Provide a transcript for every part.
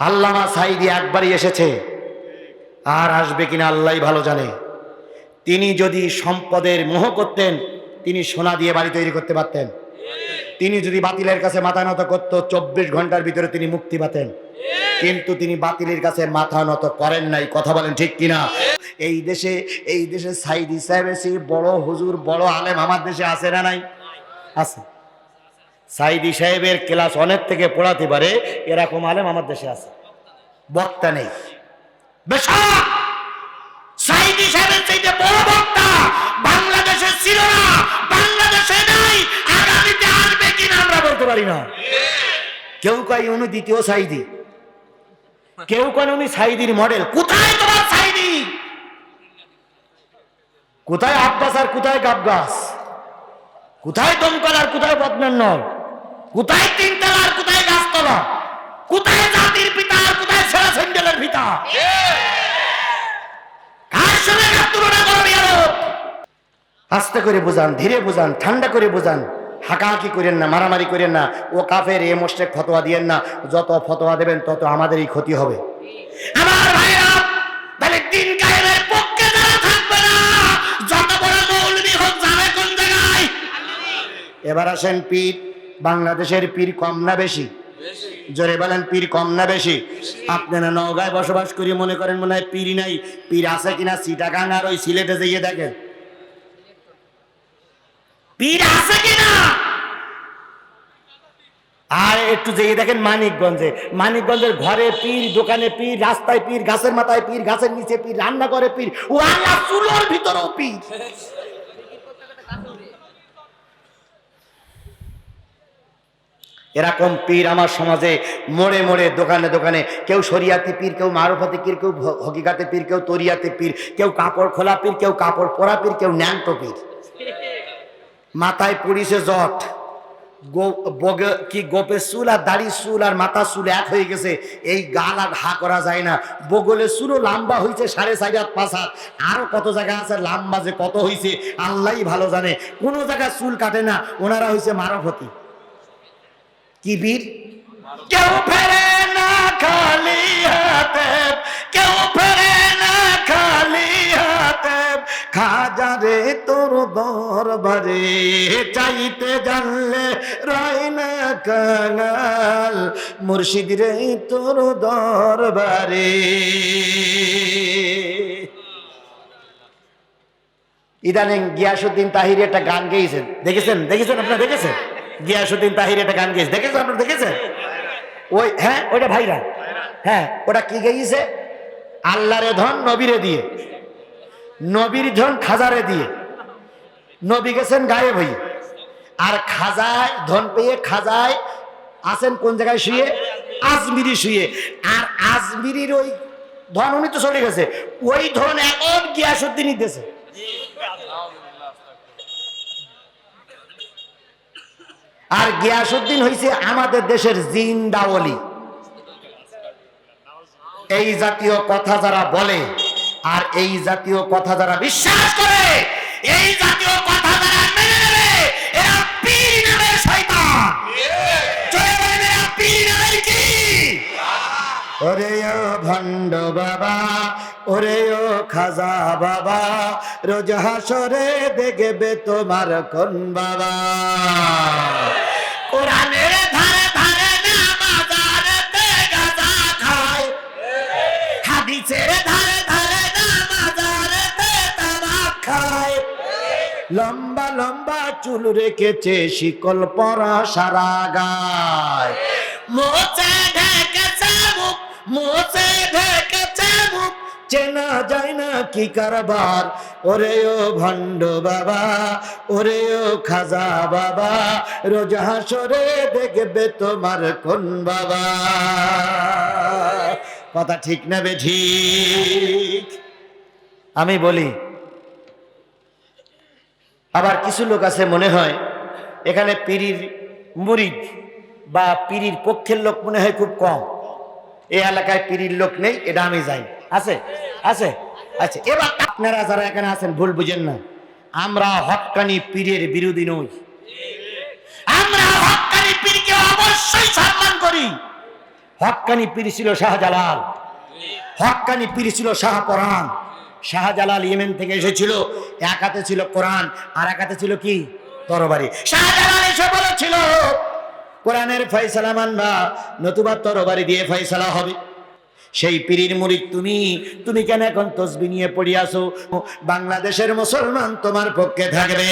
আল্লামা সাইদি একবারই এসেছে। আর আসবে কিনা আল্লাহ ভালো জানে। তিনি যদি সম্পদের মোহ করতেন, তিনি সোনা দিয়ে বাড়ি তৈরি করতে পারতেন। তিনি যদি বাতিলের কাছে মাথা নত করত, চব্বিশ ঘণ্টার ভিতরে তিনি মুক্তি পাতেন। কিন্তু তিনি বাতিলের কাছে মাথা নত করেন নাই, কথা বলেন ঠিক কিনা? এই দেশে এই দেশে সাইদি সাহেব বড় হুজুর, বড় আলেম আমার দেশে আছে না নাই? আছে। সাইদি সাহেবের ক্লাস অনেক থেকে পড়াতে পারে, এরকম আলেম আমার দেশে আছে। বক্তা নেই। সাহেবের চাইতে বড় বক্তা ছিল না, বাংলাদেশে আমরা বলতে পারি না। কেউ উনি দ্বিতীয় কেউ উনি মডেল। কোথায় কোথায় আব্বাস আর কোথায় গাবগাস? কোথায় দমকল আর কোথায় বদমেন্নর কোথায় তিনতলা আর কোথায় গাছতলা? কোথায় জাতির পিতা আর কোথায় ছেঁড়া স্যান্ডেলের পিতা? আস্তে করে বোঝান, ধীরে বোঝান, ঠান্ডা করে বোঝান। হাঁকাহাঁকি করেন না, মারামারি করেন না। ও কাফের, এ মোস্টেক ফতোয়া দিয়েন না। যত ফতোয়া দেবেন, তত আমাদেরই ক্ষতি হবে। আমার ভাইরা, তাহলে দিন কায়েমের পক্ষে যারা থাকবে না, যত বড় মৌলবি হোক যাবে কোন জায়গায়? এবার আসেন পীর। বাংলাদেশের পীর কম না বেশি? জোরে বলেন পীর কম না বেশি? আপনারা নওগাঁয় বসবাস করি মনে করেন মনে হয় পীর নাই। পীর আছে কিনা সিটাগাং আর ওই সিলেটে যেয়ে দেখেন। পীর আছে কিনা? আর একটু যেয়ে দেখেন মানিকগঞ্জে। মানিকগঞ্জের ঘরে পীর দোকানে পীর রাস্তায় পীর গাছের মাথায় পীর গাছের নিচে পীর রান্না করে পীর। ও আল্লাহ চুলোর ভিতরেও পীর। এরকম পীর আমার সমাজে মোড়ে মোড়ে, দোকানে দোকানে, কেউ শরিয়াতে পীর, কেউ মারুফাতে পীর, কেউ হকিকাতে পীর, কেউ তরিয়াতে পীর, কেউ কাপড় খোলা পীর, কেউ কাপড় পরা পীর, কেউ ন্যাংটো পীর। মাথায় পুড়িছে জট কি গোপের চুল আর দাড়ির চুল আর মাথার চুল এক হয়ে গেছে, এই গাল আর হা করা যায় না। বগলের চুলও লম্বা হয়েছে সাড়ে চার হাত, পাঁচ হাত। আরও কত জায়গা আছে, লম্বা যে কত হয়েছে আল্লাহই ভালো জানে। কোনো জায়গায় চুল কাটে না, ওনারা হয়েছে মারফতি। কি বীর? কেউ ফেরে না খালি হাতে, কেউ ফেরে না খালি হাতে। খাজা রে তোর দরবারে চাইতে জানলে রয় না কাঙাল। মুর্শিদ রে তোর দরবারে। ইদানিং গিয়াসুদ্দিন তাহির একটা গান গেয়েছেন। দেখেছেন? দেখেছেন? আপনারা দেখেছেন? গিয়াসুদ্দিন তাহির একটা গান গেয়েছে। দেখেছেন আপনারা দেখেছেন? ওই হ্যাঁ ওইটা ভাইরা হ্যাঁ ওটা কি গেয়েছে? আল্লাহরে ধন, নবীরে দিয়ে। নবীর ধন খাজারে দিয়ে। নবী গেছেন গায়ে ভাই আর খাজায়, ধন পেয়ে খাজায় আছেন কোন জায়গায় শুয়ে? আজমিরি শুয়ে। আর আজমিরির ওই ধন, উনি তো চলে গেছে। ওই ধন এখন গিয়াসুদ্দিনই দিয়েছে। আর গিয়াসুদ্দিন হইছে আমাদের দেশের জিন্দাওয়ালি। এই জাতীয় কথা যারা বলে, আর এই জাতীয় কথা যারা বিশ্বাস করে, এই জাতীয় ওরে ও ভণ্ড বাবা ওরে ও খাজা বাবা রোজ হাসরে দেখবে তোমার কোন বাবা। কোরআনের ধারে ধারে নামাজারেতে গাঁজা খায়। হাদিসের ধারে ধারে নামাজারেতে তামাক খায়। লম্বা লম্বা চুল রেখেছে শিকল পরা সারা গায়। মোচে মোচে ঢেকেছে মুখ। চেনা যায় না কি কারবার। ওরে ও ভণ্ড বাবা, ওরে ও খাজা বাবা, রোজ হাসরে দেখবে তোমার কোন বাবা। কথা ঠিক না বে ঠিক? আমি বলি, আবার কিছু লোক আছে মনে হয়, এখানে পিরির মুরিদ বা পিরির পক্ষের লোক মনে হয় খুব কম। এই এলাকায় পিরির লোক নেই, এটা আমি যাই আছে? আছে? আচ্ছা এবার আপনারা যারা এখানে আছেন, ভুল বুঝেন না। আমরা হকানি পীরের বিরোধী নই। আমরা হকানি পীরকে অবশ্যই সম্মান করি। হক্কানি পীর ছিল শাহজালাল। হক্কানি পীর ছিল শাহপরান শাহজালাল ইয়েমেন থেকে এসেছিল, এক হাতে ছিল কোরআন, আর এক হাতে ছিল কি? তরবারি। শাহজালাল এসে বলেছিল কোরআনের ফয়সালা মানবা, নতুবা তরবারি দিয়ে ফয়সালা হবে। সেই পীরির মুরিদ তুমি তুমি কেন এখন তসবি নিয়ে পড়িয়াছো বাংলাদেশের মুসলমান তোমার পক্ষে থাকবে।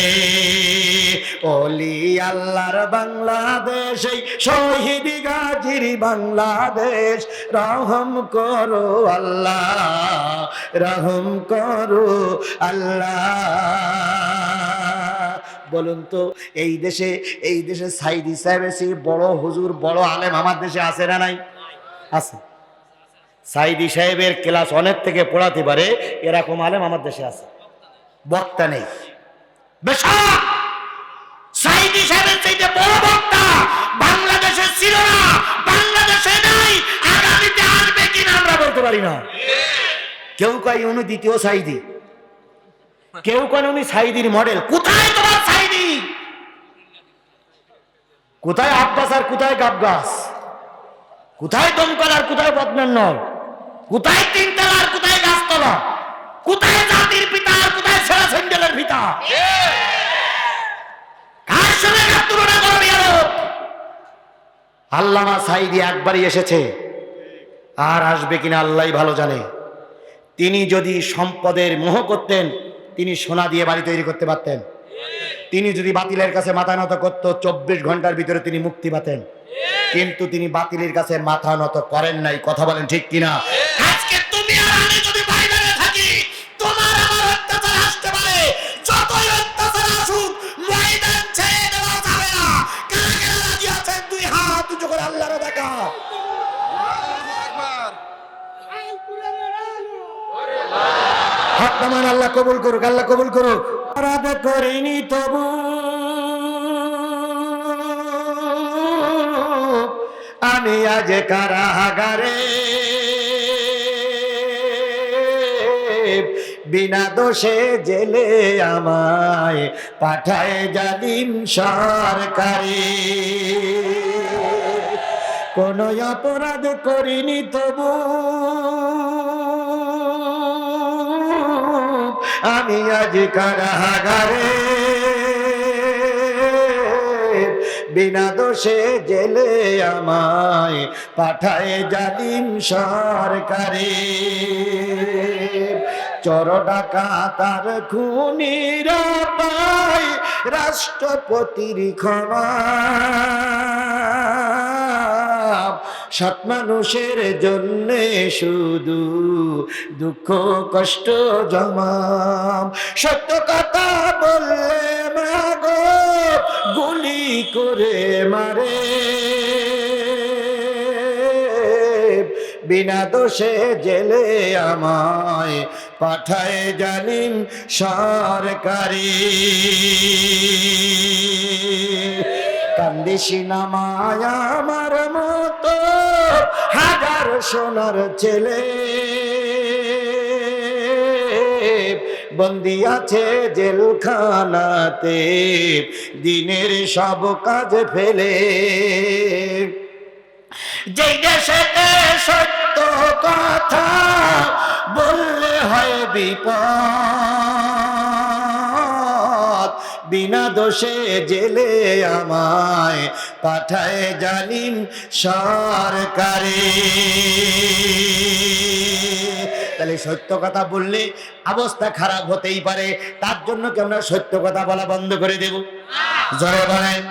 ওলি আল্লাহর বাংলাদেশ, এই শহীদ গাজীর বাংলাদেশ, রহম করো আল্লাহ, রহম করো আল্লাহ। বলুন তো, এই দেশে এই দেশে সাইদি সাহেবের সেই বড় হুজুর, বড় আলেম আমার দেশে আছে না নাই? আছে। সাইদি সাহেবের ক্লাস অনেক থেকে পড়াতে পারে, এরকম আলেম আমার দেশে আছে। বক্তা নেই। কেউ কয় উনি দ্বিতীয় সাইদি? কেউ কেন উনি সাইদির মডেল? কোথায় তোমার কোথায় আব্বাস আর কোথায় গাবগাস? কোথায় দমকল আর কোথায় বদনান্নর কোথায় তিনতলা আর কোথায় গাছতলা? কোথায় জাতির পিতা আর কোথায় সেরা সেন্ডেলের পিতা তুলনা আল্লামা সাইদি একবারই এসেছে। আর আসবে কিনা আল্লাহ ভালো জানে। তিনি যদি সম্পদের মোহ করতেন, তিনি সোনা দিয়ে বাড়ি তৈরি করতে পারতেন। তিনি যদি বাতিলের কাছে মাথা নত করতো চব্বিশ ঘণ্টার ভিতরে তিনি মুক্তি পাতেন। কিন্তু তিনি বাতিলের কাছে মাথা নত করেন নাই কথা বলেন ঠিক কিনা? আজকে তুমি আর আমি যদি বাইরে থাকি তোমার আমার অত্যাচার আসতে পারে। যতই অত্যাচার আসুক ময়দান ছেড়ে দেওয়া যাবে না। কারা কারা রাজি আছেন? দুই হাত উঁচু করে আল্লাহর দেখা। হাত নামান আল্লাহ কবুল করুক আল্লাহ কবুল করুক। অপরাধ করিনি তবু। আমি আজ কারাগারে। বিনা দোষে জেলে আমায় পাঠায় জালিম সরকারে। কোন অপরাধ করিনি তবু। আমি আজ কারাগারে। বিনা দোষে জেলে আমায় পাঠায় জালিম সরকারে। চর ডাকা তার খুনিরা পায় রাষ্ট্রপতির ক্ষমা। সৎ মানুষের জন্য শুধু দুঃখ, কষ্ট জমাম। সত্য কথা বললে মাগো, গুলি করে মারে। বিনা দোষে জেলে আমায় পাঠায় জানিন সরকারি। কান্দিসি নামায় আমার মতো হাজার সোনার ছেলে। বন্দি আছে জেলখানাতে, দিনের সব কাজ ফেলে। যেই দেশেতে সত্য কথা বললে হয় বিপদ। বিনা দোষে জেলে আমায় পাঠায় জালিম সরকারে। তাহলে সত্য কথা বললে অবস্থা খারাপ হতেই পারে, তার জন্য কি আমরা সত্য কথা বলা বন্ধ করে দেব? জরে বলেন।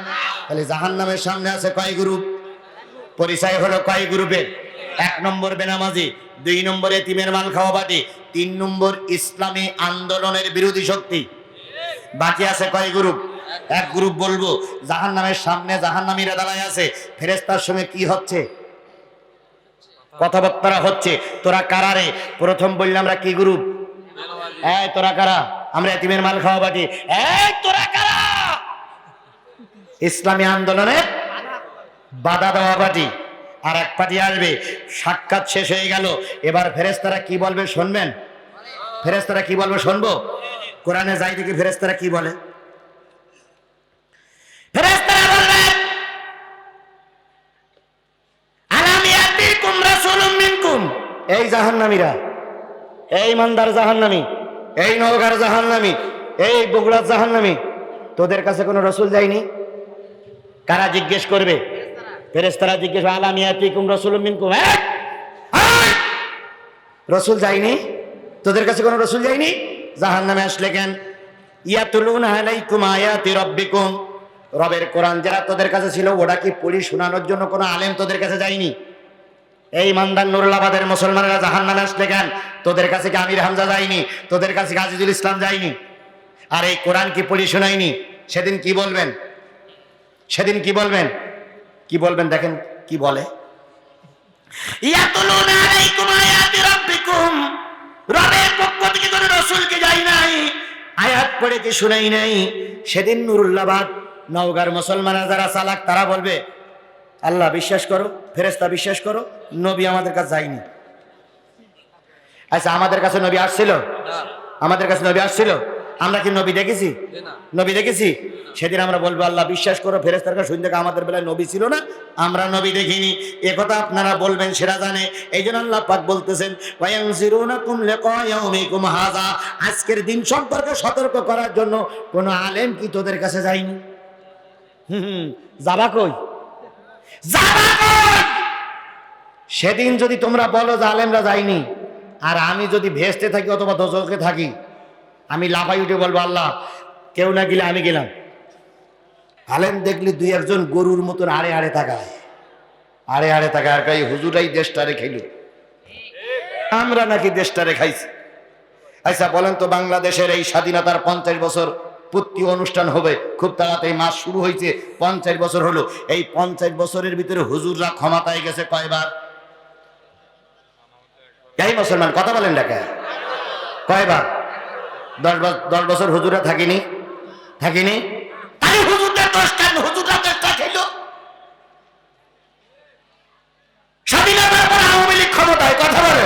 তাহলে জাহান নামের সামনে আছে কয় গ্রুপ? পরিচয় হলো কয় গ্রুপের এক নম্বর বেনামাজি, দুই নম্বরে তিমের মাল খাওয়া বাটি তিন নম্বর ইসলামী আন্দোলনের বিরোধী শক্তি। বাকি আছে কয় গ্রুপ? এক গ্রুপ বলব জাহান নামের সামনে জাহান নামীরা দাঁড়ায় আছে ফেরেস্তার সঙ্গে কি হচ্ছে? কথাবার্তা হচ্ছে, তোরা কারারে প্রথম বললাম আমরা কি গ্রুপ? এই, তোরা কারা? আমরা এতিমের মাল খাওয়া বাটি এই, তোরা কারা? ইসলামী আন্দোলনে বাধা দেওয়া পার্টি আর এক পার্টি আসবে, সাক্ষাৎ শেষ হয়ে গেল। এবার ফেরেস্তারা কি বলবে শুনবেন? ফেরেস্তারা কি বলবে শুনব? কোরআনে যাই দেখি ফেরেস্তারা কি বলে? ফেরেস্তারা বলবে আলামিয়াতি এই জাহান্নামীরা, এই মান্দার জাহান্নামী, এই নওগার জাহান্নামী, এই বগুড়ার জাহান্নামী, তোদের কাছে কোনো রসুল যায়নি? কারা জিজ্ঞেস করবে? ফেরেস্তারা জিজ্ঞেস আলামিয়াতিকুম রসুল মিনকুম? এই! এই! রসুল যায়নি? তোদের কাছে কোনো রসুল যায়নি? জাহান নামে আসলে কেন? ইয়াতুলুন আলাইকুম রবের কোরআন যারা তোদের কাছে ছিল ওটা কি পড়ি শোনানোর জন্য কোনো আলেম তোদের কাছে যায়নি? এই মান্দার নুরুল্লাবাদের মুসলমানেরা জাহান নামে আসলে কেন? তোদের কাছে কি আমির হামজা যায়নি? তোদের কাছে কি আজিজুল ইসলাম যায়নি? আর এই কোরআন কি পুলিশ শোনায়নি? সেদিন কি বলবেন? সেদিন কি বলবেন? কি বলবেন দেখেন, কি বলে? রবের পক্ষ থেকে কোনো রসুলকে যাই নাই। আয়াত পড়ে কি শুনাই নাই? সেদিন নুরুল্লাবাদ নওগার মুসলমানরা যারা চালাক তারা বলবে আল্লাহ বিশ্বাস করো ফেরেস্তা বিশ্বাস করো নবী আমাদের কাছে যায়নি। আচ্ছা আমাদের কাছে নবী আসছিল? আমাদের কাছে নবী আসছিল? আমরা কি নবী দেখেছি? নবী দেখেছি? সেদিন আমরা বলব, আল্লাহ বিশ্বাস করো ফেরেস্তার কাছে শুনতে আমাদের বেলায় নবী ছিল না, আমরা নবী দেখিনি। এ কথা আপনারা বলবেন সেটা জানে। এই জন্য আল্লাহ পাক বলতেছেন হাযা। আজকের দিন সম্পর্কে সতর্ক করার জন্য কোনো আলেম কি তোদের কাছে যায়নি? হুম যাবা কই? সেদিন যদি তোমরা বলো যে আলেমরা যায়নি, আর আমি যদি ভেস্তে থাকি অথবা দোজকে থাকি, আমি লাফাই উঠে বলব, আল্লাহ, কেউ না গেলে আমি গেলাম। আলেম দেখলি দুই একজন গরুর মতন আড়ে আড়ে থাকায় আড়ে আড়ে থাকায় আর হুজুরাই দেশটারে খাইল। আমরা নাকি দেশটারে খাইছি। আচ্ছা বলেন তো বাংলাদেশের এই স্বাধীনতার পঞ্চাশ বছর পূর্তি অনুষ্ঠান হবে, খুব তাড়াতাড়ি মাস শুরু হয়েছে, পঞ্চাশ বছর হলো। এই পঞ্চাশ বছরের ভিতরে হুজুররা ক্ষমতায় গেছে কয়বার? এই মুসলমান, কথা বলেন ডাকে কয়বার? দশ বছর দশ বছর হুজুরা থাকিনি? থাকিনি? খেল স্বাধীনতার পরে আওয়ামী লীগ ক্ষমতায়, কথা বলে।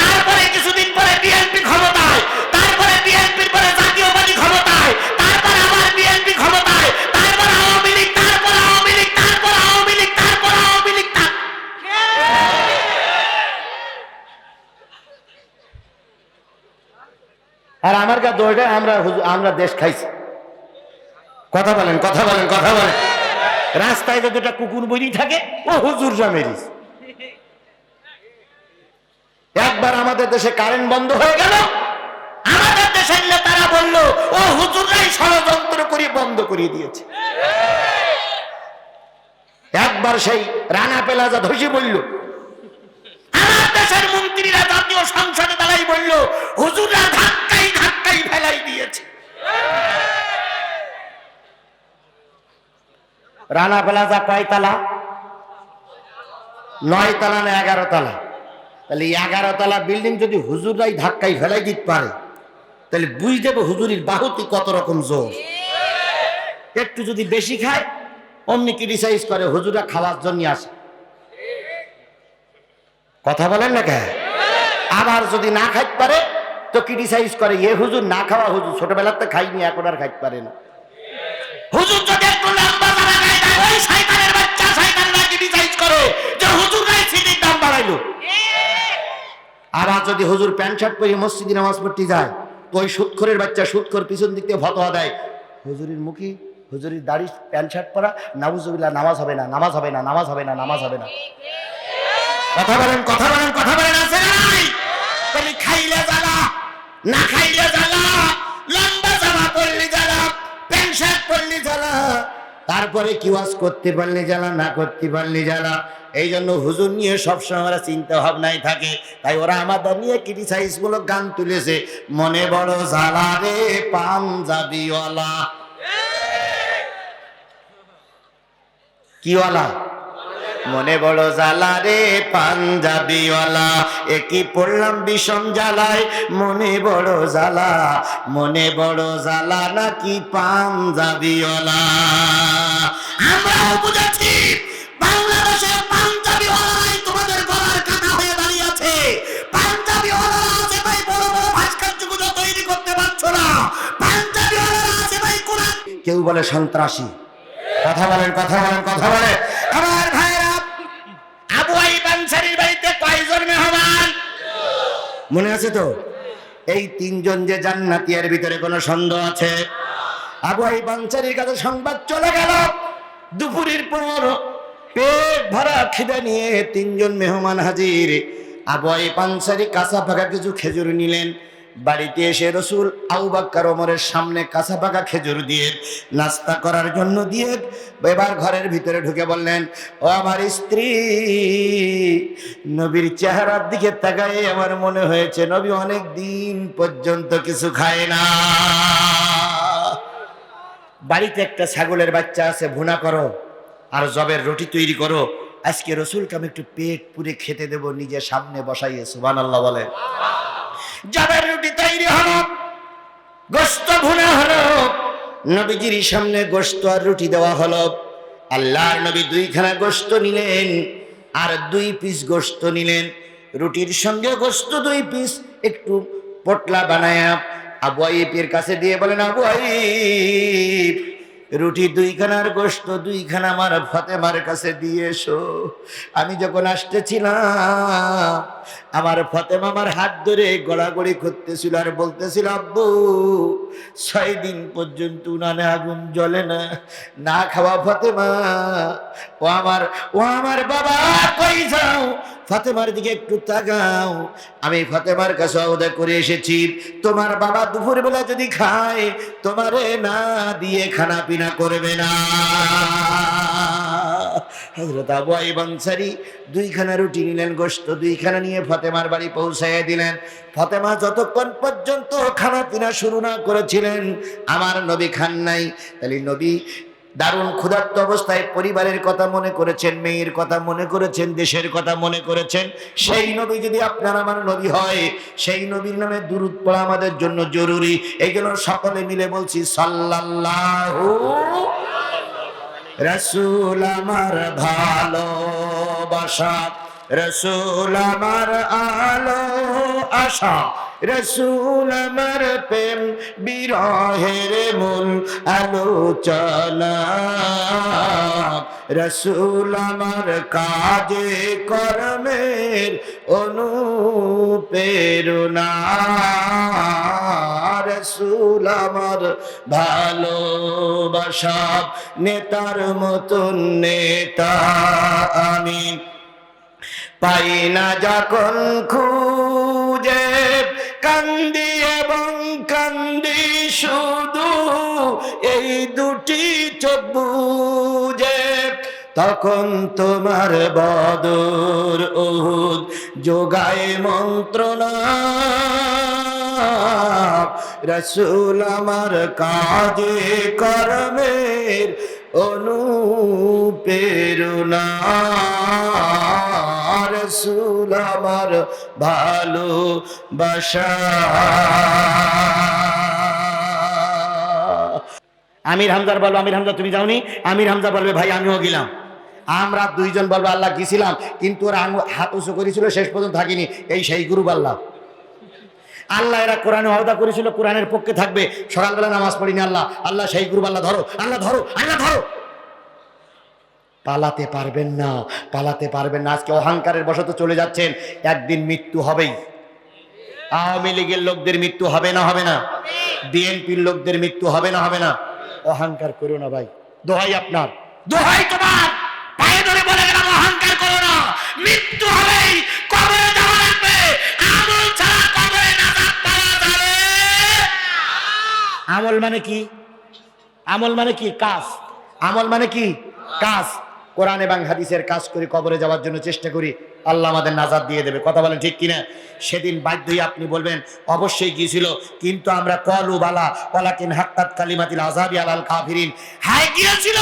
তারপরে কিছুদিন পরে বিএনপি ক্ষমতায়, তারপরে বিএনপির পরে জাতীয়বাদী ক্ষমতায়, তারপরে আবার বিএনপি ক্ষমতায়, তারপর আওয়ামী লীগ, তারপর আওয়ামী লীগ, তারপর আওয়ামী লীগ, তারপর আওয়ামী লীগ আর আমার কাছে আমরা আমরা দেশ খাইছি। কথা বলেন কথা বলেন কথা বলেন। রাস্তায় যে দুটা কুকুর বইরি থাকে, ও হুজুর মেরিস একবার আমাদের দেশে কারেন্ট বন্ধ হয়ে গেল। আমাদের দেশের নেতারা বলল, ও হুজুরাই ষড়যন্ত্র করে বন্ধ করিয়ে দিয়েছে। একবার সেই রানা পেলাজা ধসে বলল আমার দেশের মন্ত্রীরা জাতীয় সংসদে দাঁড়াই বলল হুজুরা ধাক্কাই ধাক্কাই ফেলাই দিয়েছে। রানা প্লাজা কয় তালা নয় তালা না এগারো তালা তাহলে এগারো তালা বিল্ডিং যদি হুজুরাই ধাক্কাই ফেলাই দিতে পারে, তাহলে বুঝ দেবো হুজুরির বাহুতি কত রকম জোর। একটু যদি বেশি খায়, অমনি ক্রিটিসাইজ করে, হুজুরা খাওয়ার জন্য আসে। কথা বলেন না কে আবার যদি না খাইতে পারে, তো ক্রিটিসাইজ করে, এ হুজুর না খাওয়া হুজুর ছোটবেলাতে খাইনি, এখন আর খাইতে পারে না। হুজুর আবার যদি হুজুর প্যান্ট শার্ট পরে মসজিদে নামাজ পড়তে যায়, তো ওই সুৎখরের বাচ্চা সুৎখর পিছন দিক থেকে ফতোয়া দেয়। হুজুরের মুখী হুজুরের দাড়ি প্যান্ট শার্ট পরা, নাউজুবিল্লাহ, নামাজ হবে না, নামাজ হবে না, নামাজ হবে না, নামাজ হবে না। কথা বলেন কথা বলেন কথা বলেন, আছে তাহলে খাইলে জ্বালা, না খাইলে জ্বালা, লম্বা জামা পরলে জ্বালা, প্যান্ট শার্ট পরলে জ্বালা, তারপরে কি ওয়াজ করতে পারলে জ্বালা, না করতে পারলে জ্বালা? এই জন্য হুজুর নিয়ে সবসময় ওরা চিন্তা ভাবনায় থাকে। তাই ওরা আমাদের নিয়ে ক্রিটিসাইজ মূলক গান তুলেছে। মনে বড় জ্বালা রে, পাঞ্জাবিওয়ালা। কিওয়ালা? মনে বড় জ্বালা রে, পাঞ্জাবিওয়ালা। একই পড়লাম বিষম জ্বালায়? মনে বড় জ্বালা। মনে বড় জ্বালা নাকি পাঞ্জাবিওয়ালা? আমরাও বাংলাদেশে পাঞ্জাবিওয়ালাই কেউ বলে সন্ত্রাসী। কথা বলেন কথা বলেন, কথা বলে আমার ভাইরা আবু আইব আনসারির বাড়িতে কয়জন মেহমান? মনে আছে তো? এই তিনজন যে জান্নাতি, এর ভিতরে কোনো সন্দেহ আছে? আবু এই বাঞ্চারির কাছে সংবাদ চলে গেল। দুপুরের পর পেট ভরা খিদে নিয়ে তিনজন মেহমান হাজির। আবু পাঞ্চারি কাঁচা পাকা কিছু খেজুর নিলেন। বাড়িতে এসে রসুল আউ বাক্কার ওমরের সামনে কাঁচা পাকা খেজুর দিয়ে নাস্তা করার জন্য দিয়ে এবার ঘরের ভিতরে ঢুকে বললেন, ও আমার স্ত্রী, নবীর চেহারার দিকে তাকায় আমার মনে হয়েছে নবী অনেক দিন পর্যন্ত কিছু খায় না। বাড়িতে একটা ছাগলের বাচ্চা আছে, ভুনা করো আর জবের রুটি তৈরি করো। আজকে রসুলকে আমি একটু পেট পুরে খেতে দেব নিজের সামনে বসাইয়ে সুবান আল্লাহ বলে জবের রুটি তৈরি হলো গোস্ত ভুনা হলো, নবীজির সামনে গোস্ত আর রুটি দেওয়া হলো। আল্লাহর নবী দুইখানা গোস্ত নিলেন আর দুই পিস গোস্ত নিলেন। রুটির সঙ্গে গোস্ত দুই পিস একটু পটলা বানায়া আবু আইপের কাছে দিয়ে বলেন, আবু আইপ রুটি দুইখানার গোস্ত দুইখানা আমার ফতেমার কাছে দিয়ে এসো। আমি যখন আসতেছিলাম, আমার ফতেমা আমার হাত ধরে গড়াগড়ি করতেছিল আর বলতেছিল, আব্বু, ছয় দিন পর্যন্ত উনানে আগুন জ্বলে না না খাওয়া ফতেমা। ও আমার ও আমার বাবা, কই যাও? ফাতেমার দিকে একটু তাকাও। আমি ফাতেমার কাছে অবদা করে এসেছি, তোমার বাবা দুপুরবেলা যদি খায়, তোমারে না দিয়ে খানা পিনা করবে না। হজরত আবু আইব আনসারি দুইখানা রুটি নিলেন গোস্ত দুইখানা নিয়ে ফতেমার বাড়ি পৌঁছাইয়া দিলেন। ফতেমা যতক্ষণ পর্যন্ত খানা পিনা শুরু না করেছিলেন, আমার নবী খান নাই। তাহলে নবী দারুণ ক্ষুধার্ত অবস্থায় পরিবারের কথা মনে করেছেন, মেয়ের কথা মনে করেছেন, দেশের কথা মনে করেছেন, সেই নবী যদি আপনার আমার নবী হয়, সেই নবীর নামে দূরত পড়া আমাদের জন্য জরুরি। এগুলো সকলে মিলে বলছি, সাল্লাল্লাহু রসুল আমার ভালোবাসা। রসুল আমার আলো, আশা। রসুল আমার প্রেম, বিরহের মূল আলোচনা। রসুল আমার কাজে, কর্মের অনুপ্রেরণা। রসুল আমার ভালোবাসা, নেতার মতন নেতা। আমি পাই না যখন খুঁজে, কান্দি এবং কান্দি শুধু এই দুটি চোখ তখন তোমার বদর উহুদ যোগায় মন্ত্রণা রসুল আমার কাজে কর্মের অনুপ্রেরণা ভালো বাসা। আমির হামজার বলব, আমির হামজা, তুমি যাওনি? আমির হামজা বলবে, ভাই, আমিও গেলাম। আমরা দুইজন বলব, আল্লাহ, গেছিলাম, কিন্তু ওরা হাত উঁচু করেছিল, শেষ পর্যন্ত থাকিনি। এই সেই গুরু আল্লাহ আল্লাহ, এরা কোরআনে অহদা করেছিল, কোরআনের পক্ষে থাকবে। সকালবেলা নামাজ পড়িনি, আল্লাহ। আল্লাহ, সেই গুরু আল্লাহ ধরো আল্লাহ ধরো আল্লাহ, ধরো। পালাতে পারবেন না, পালাতে পারবেন না। আজকে অহংকারের বশত চলে যাচ্ছেন, একদিন মৃত্যু হবেই। আওয়ামী লীগের লোকদের মৃত্যু হবে না হবে না। বিএনপির লোকদের মৃত্যু হবে না হবে না। অহংকার করো না ভাই, দোহাই আপনার। দোহাই তোমার! পায়ে ধরে বলে গেলাম, অহংকার করো না। মৃত্যু হবেই, কবরে আমল ছাড়া কবরে যাবে আমল মানে কি? আমল মানে কি? কাজ। আমল মানে কি? কাজ। কোরআন এবং হাদিসের কাজ করে, কবরে যাওয়ার জন্য চেষ্টা করি, আল্লাহ আমাদের নাজাদ দিয়ে দেবে। কথা বলেন ঠিক কিনা? সেদিন বাধ্যই আপনি বলবেন, অবশ্যই গিয়েছিল, কিন্তু আমরা কলু বালা কলাকিন হাক্কাত কালিমাতিল আজাবি আলাল কাফিরিন। হায়, গিয়েছিল,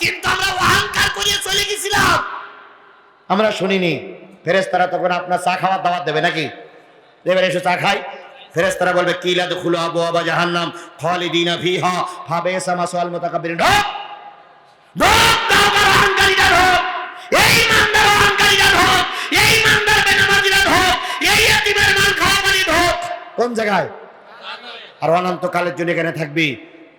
কিন্তু আমরা অহংকার করিয়ে চলে গেছিলাম আমরা শুনিনি ফেরেস্তারা তখন আপনার চা খাওয়ার দাওয়াত দেবে নাকি? দেবেন এসে চা খাই। ফেরেস্তারা বলবে, কিলা দুখুলো আবু আবা জাহান্নাম খালিদিনা ফিহা, ফাবেসা মাসওয়াল মুতাকাব্বিরিন। ঢোক! ঢোক! কোন জায়গায়? আর অনন্তকালের জন্য এখানে থাকবি।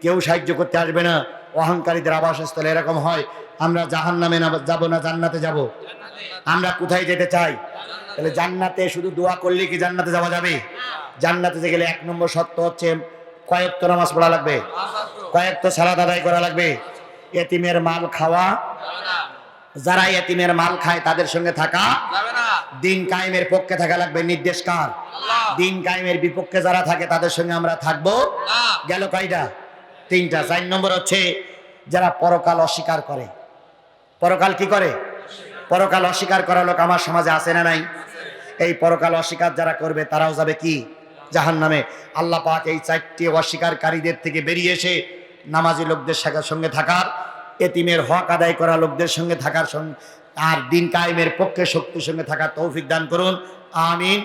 কেউ সাহায্য করতে আসবে না। অহংকারীদের আবাসস্থলে এরকম হয়। আমরা জাহান নামে যাব না, জান্নাতে যাব। আমরা কোথায় যেতে চাই? তাহলে জান্নাতে শুধু দোয়া করলে কি জান্নাতে যাওয়া যাবে? জান্নাতে গেলে এক নম্বর সত্য হচ্ছে কয়েক তো নামাজ পড়া লাগবে। কয়েক তো সালাদ আদায় করা লাগবে। এতিমের মাল খাওয়া, যারা এতিমের মাল খায় তাদের সঙ্গে থাকা দিন কায়েমের পক্ষে থাকা লাগবে নির্দেশ কার? দিন কায়েমের বিপক্ষে যারা থাকে তাদের সঙ্গে আমরা থাকব। গেল কয়টা? তিনটা। চার নম্বর হচ্ছে যারা পরকাল অস্বীকার করে। পরকাল কি করে? পরকাল অস্বীকার করা লোক আমার সমাজে আছে না নাই? এই পরকাল অস্বীকার যারা করবে তারাও যাবে কি? জাহান নামে আল্লাহ পাক এই চারটি অস্বীকারীদের থেকে বেরিয়ে এসে নামাজি লোকদের সঙ্গে থাকার এতিমের হক আদায় করা লোকদের সঙ্গে থাকার সঙ্গে আর দিন কায়েমের পক্ষে শক্তির সঙ্গে থাকার তৌফিক দান করুন। আমিন।